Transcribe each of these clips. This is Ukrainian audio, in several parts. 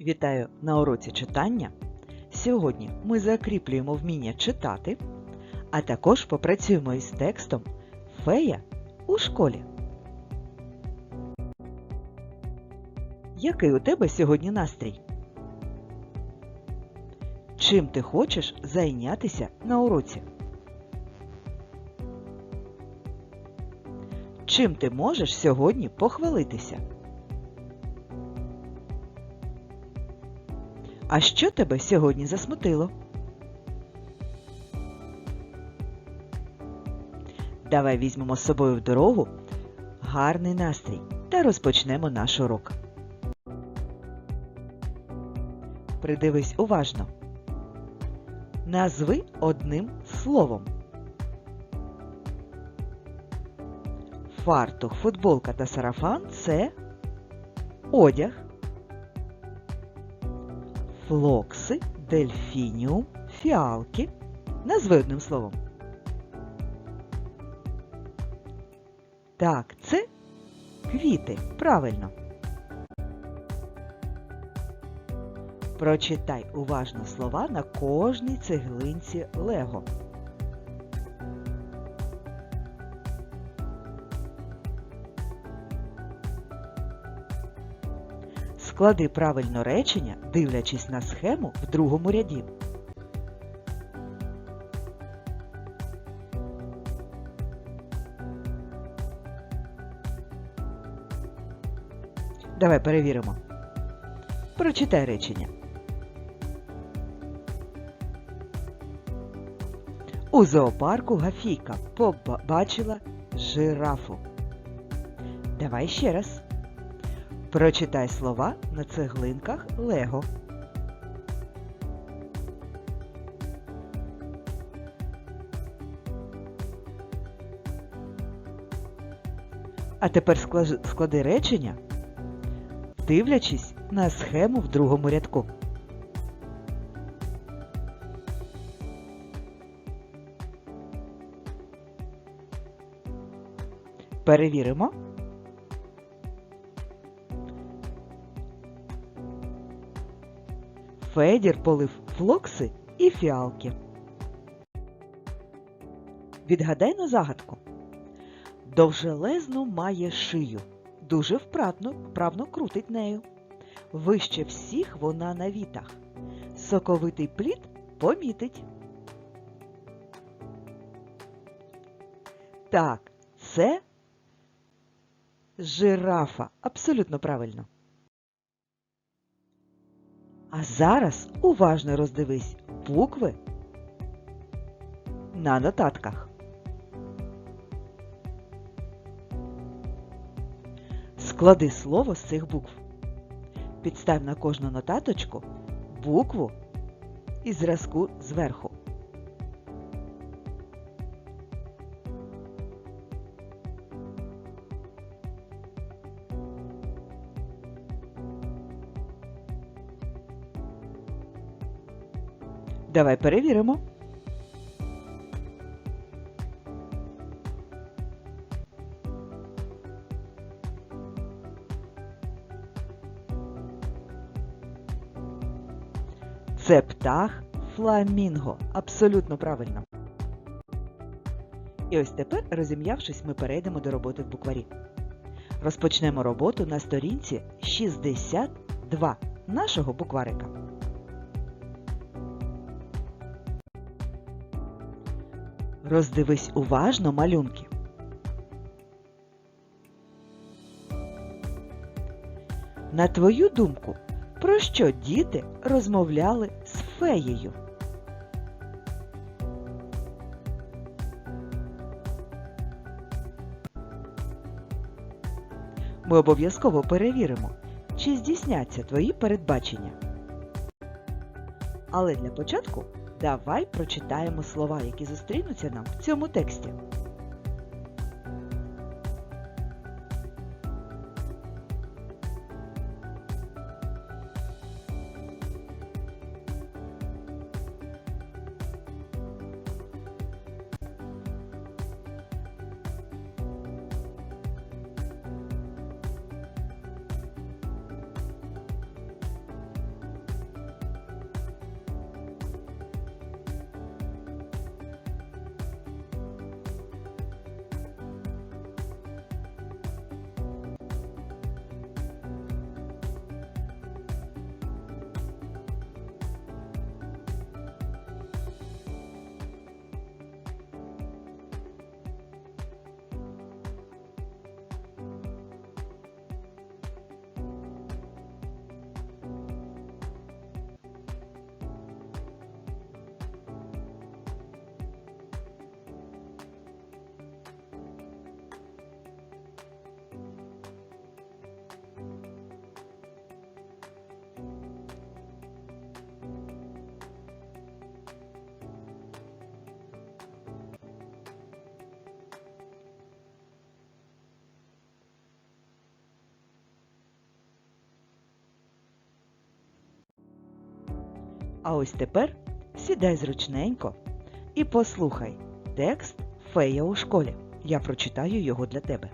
Вітаю на уроці читання. Сьогодні ми закріплюємо вміння читати, а також попрацюємо із текстом Фея у школі. Який у тебе сьогодні настрій? Чим ти хочеш зайнятися на уроці? Чим ти можеш сьогодні похвалитися? А що тебе сьогодні засмутило? Давай візьмемо з собою в дорогу гарний настрій та розпочнемо наш урок. Придивись уважно. Назви одним словом. Фартух, футболка та сарафан це одяг флокси, дельфініум, фіалки. Назви одним словом. Так, це квіти. Правильно. Прочитай уважно слова на кожній цеглинці Лего. Склади правильно речення, дивлячись на схему в другому ряді. Давай перевіримо. Прочитай речення. У зоопарку Гафійка побачила жирафу. Давай ще раз. Прочитай слова на цеглинках Лего. А тепер склади речення, дивлячись на схему в другому рядку. Перевіримо. Федір полив флокси і фіалки. Відгадай на загадку. Довжелезну має шию, дуже вправно, вправно крутить нею. Вище всіх вона на вітах. Соковитий плід помітить. Так, це жирафа. Абсолютно правильно. А зараз уважно роздивись букви на нотатках. Склади слово з цих букв. Підстав на кожну нотаточку букву і зразку зверху. Давай перевіримо. Це птах фламінго. Абсолютно правильно. І ось тепер, розім'явшись, ми перейдемо до роботи в букварі. Розпочнемо роботу на сторінці 62 нашого букварика. Роздивись уважно малюнки. На твою думку, про що діти розмовляли з феєю? Ми обов'язково перевіримо, чи здійсняться твої передбачення. Але для початку давай прочитаємо слова, які зустрінуться нам в цьому тексті. А ось тепер сідай зручненько і послухай текст Фея у школі. Я прочитаю його для тебе.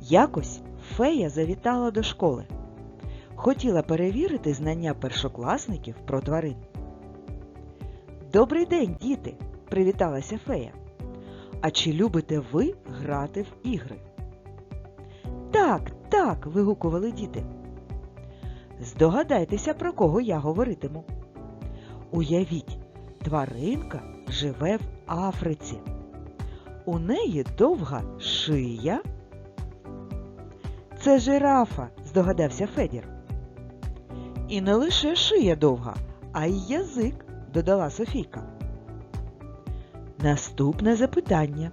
Якось фея завітала до школи. Хотіла перевірити знання першокласників про тварин. Добрий день, діти! привіталася фея. А чи любите ви грати в ігри? Так, так. вигукували діти. Здогадайтеся, про кого я говоритиму. Уявіть, тваринка живе в Африці. У неї довга шия. Це жирафа, здогадався Федір. І не лише шия довга, а й язик, додала Софійка. Наступне запитання.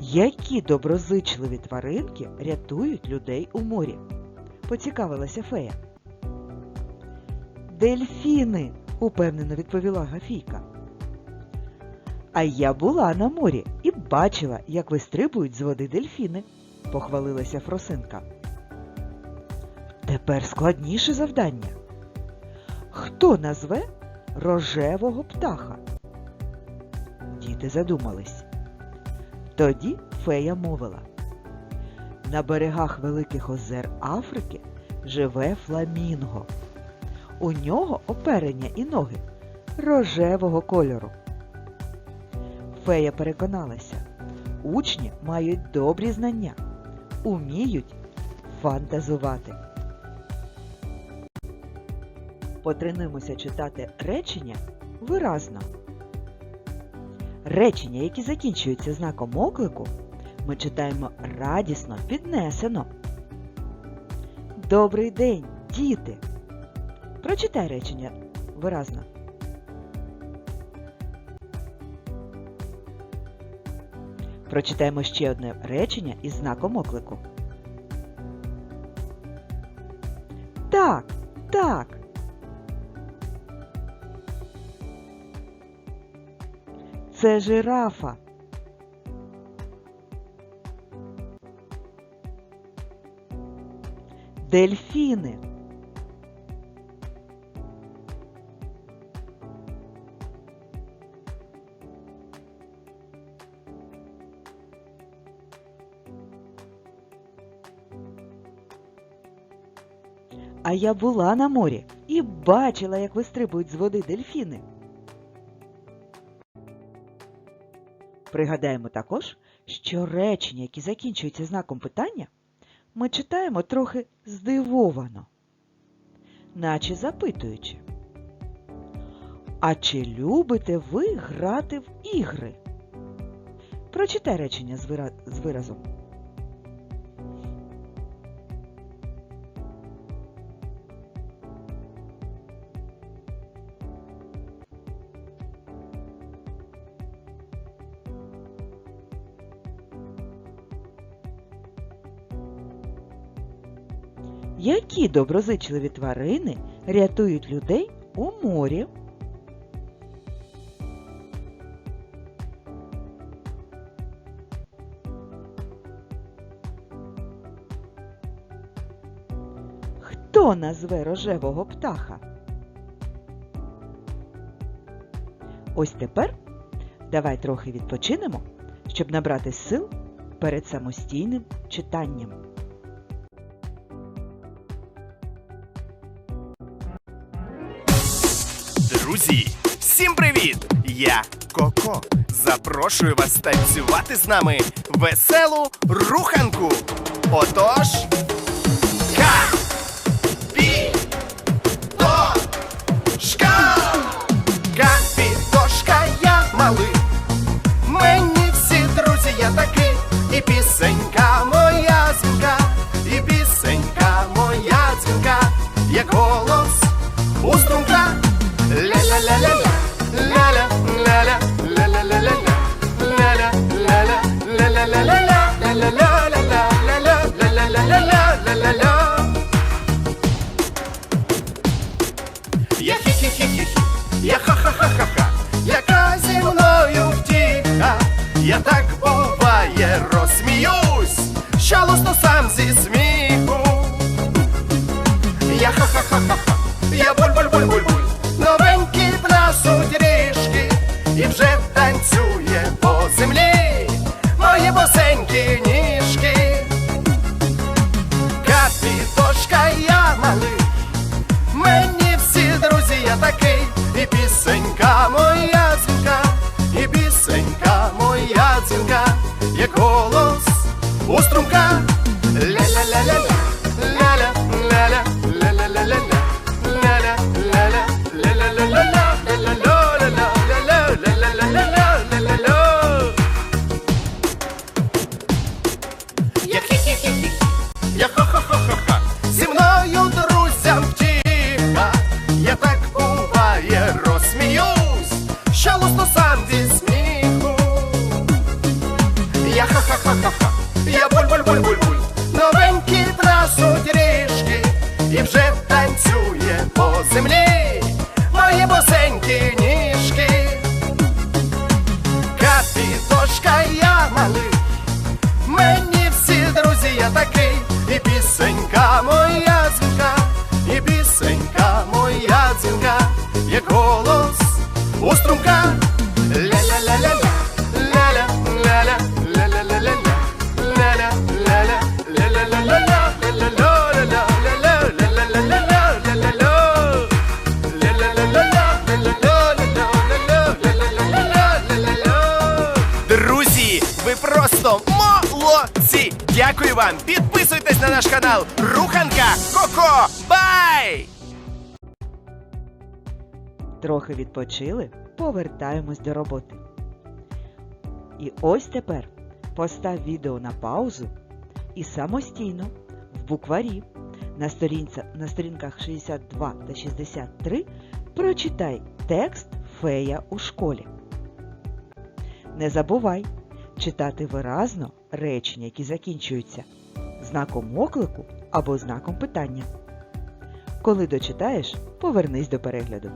Які доброзичливі тваринки рятують людей у морі? Поцікавилася фея. Дельфіни, упевнено відповіла Гафійка. А я була на морі і бачила, як вистрибують з води дельфіни, похвалилася Фросинка. Тепер складніше завдання. Хто назве рожевого птаха? Діти задумались. Тоді фея мовила. На берегах великих озер Африки живе фламінго. У нього оперення і ноги рожевого кольору. Фея переконалася, учні мають добрі знання, уміють фантазувати. Потренуємося читати речення виразно. Речення, які закінчуються знаком оклику, ми читаємо радісно, піднесено. Добрий день, діти! Прочитай речення виразно. Прочитаємо ще одне речення із знаком оклику. Так, так. Це жирафа. Дельфіни. А я була на морі і бачила, як вистрибують з води дельфіни. Пригадаємо також, що речення, які закінчуються знаком питання, ми читаємо трохи здивовано, наче запитуючи. А чи любите ви грати в ігри? Прочитай речення з, виразом. Які доброзичливі тварини рятують людей у морі? Хто назве рожевого птаха? Ось тепер давай трохи відпочинемо, щоб набрати сил перед самостійним читанням. Друзі, всім привіт! Я Коко. Запрошую вас танцювати з нами веселу руханку. Отож. Шка! Капітошка я малий. Мені всі друзі я такий. І пісенька Я хі-хі-хі-хі, я ха-ха-ха-ха-ха, яка зі мною я так буває розсміюсь, що лусну сам зі сміху. Я ха-ха-ха-ха-ха, я буль-буль танцює по землі, мої босенькі ніжки, капітошка я малий, мені всі друзі, я такий, і пісенька моя дзвінка, і пісенька моя дзвінка, як голос у струмках. Як голос у струмка. Ля-ля-ля-ля-ля, ля-ля, ля-ля, ля-ля-ля-ля-ля, ля-ля, ля-ля, ля-ля-ля-ля-ля, ля-ля-ля-ля-ля, ля-ля, ля-ля-ля-ля-ля. Друзі, ви просто молодці! Дякую вам! Підписуйтесь на наш канал Руханка Коко! Трохи відпочили, повертаємось до роботи. І ось тепер постав відео на паузу і самостійно в букварі на, сторінця, на сторінках 62 та 63 прочитай текст Фея у школі. Не забувай читати виразно речення, які закінчуються знаком оклику або знаком питання. Коли дочитаєш, повернись до перегляду.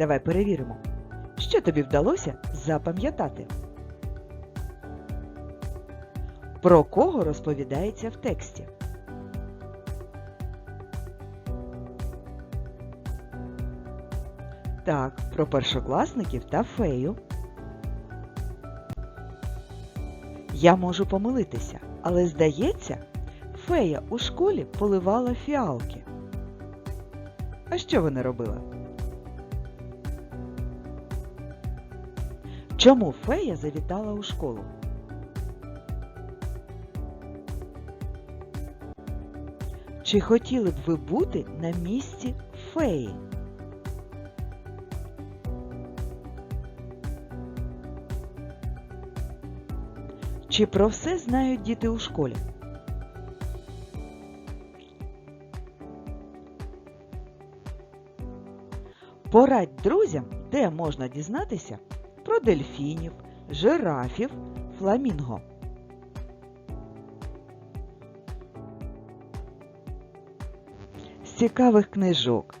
Давай перевіримо, що тобі вдалося запам'ятати. Про кого розповідається в тексті? Так, про першокласників та фею. Я можу помилитися, але здається, фея у школі поливала фіалки. А що вона робила? Чому фея завітала у школу? Чи хотіли б ви бути на місці феї? Чи про все знають діти у школі? Порадь друзям, де можна дізнатися про дельфінів, жирафів, фламінго. З цікавих книжок.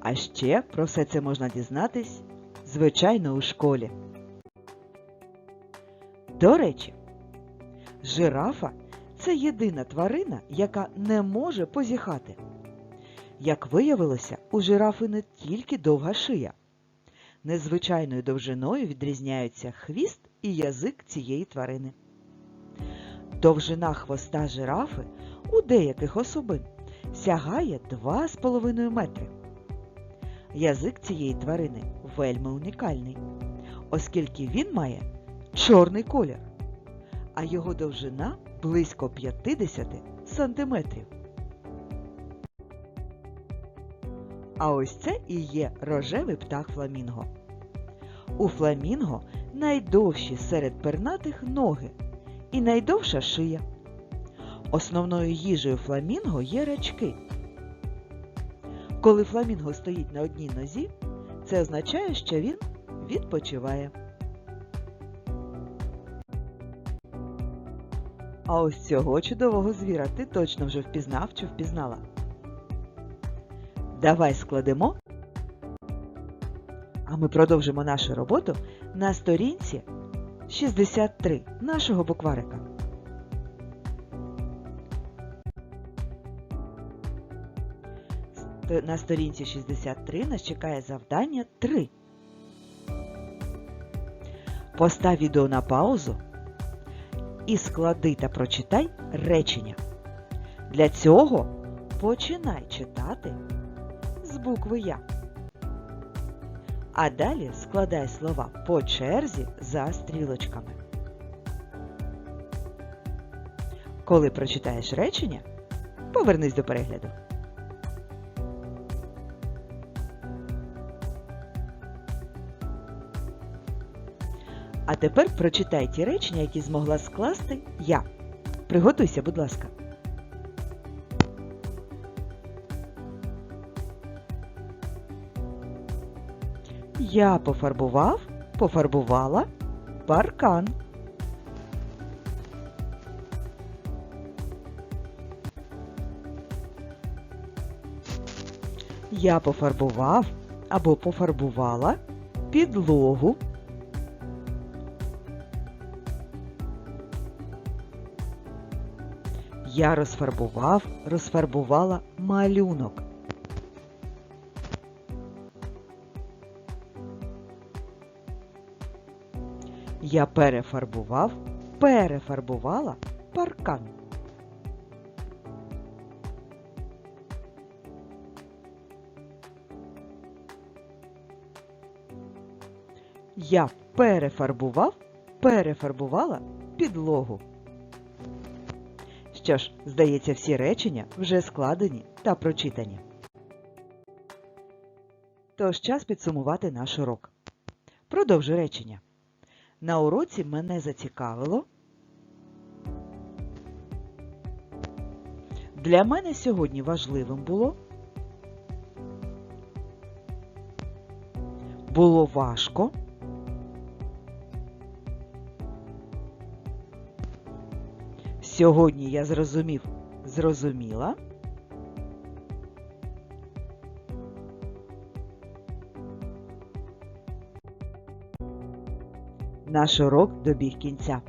А ще про все це можна дізнатись, звичайно, у школі. До речі, жирафа це єдина тварина, яка не може позіхати. Як виявилося, у жирафи не тільки довга шия. Незвичайною довжиною відрізняються хвіст і язик цієї тварини. Довжина хвоста жирафи у деяких особин сягає 2,5 метри. Язик цієї тварини вельми унікальний, оскільки він має чорний колір, а його довжина близько 50 сантиметрів. А ось це і є рожевий птах фламінго. У фламінго найдовші серед пернатих ноги і найдовша шия. Основною їжею фламінго є рачки. Коли фламінго стоїть на одній нозі, це означає, що він відпочиває. А ось цього чудового звіра ти точно вже впізнав чи впізнала. Давай складемо. А ми продовжимо нашу роботу на сторінці 63 нашого букварика. На сторінці 63 нас чекає завдання 3. Постав відео на паузу і склади та прочитай речення. Для цього починай читати з букви Я. А далі складай слова по черзі за стрілочками. Коли прочитаєш речення, повернись до перегляду. А тепер прочитай ті речення, які змогла скласти я. Приготуйся, будь ласка. Я пофарбував, пофарбувала паркан. Я пофарбував або пофарбувала підлогу. Я розфарбував, розфарбувала малюнок. Я перефарбував, перефарбувала паркан. Я перефарбував, перефарбувала підлогу. Що ж, здається, всі речення вже складені та прочитані. Тож час підсумувати наш урок. Продовжу речення. На уроці мене зацікавило. Для мене сьогодні важливим було. Було важко. Сьогодні я зрозумів, зрозуміла. Наш урок добіг кінця.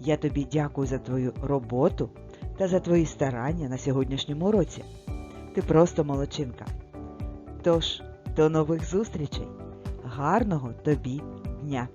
Я тобі дякую за твою роботу та за твої старання на сьогоднішньому уроці. Ти просто молодчинка. Тож, до нових зустрічей. Гарного тобі дня!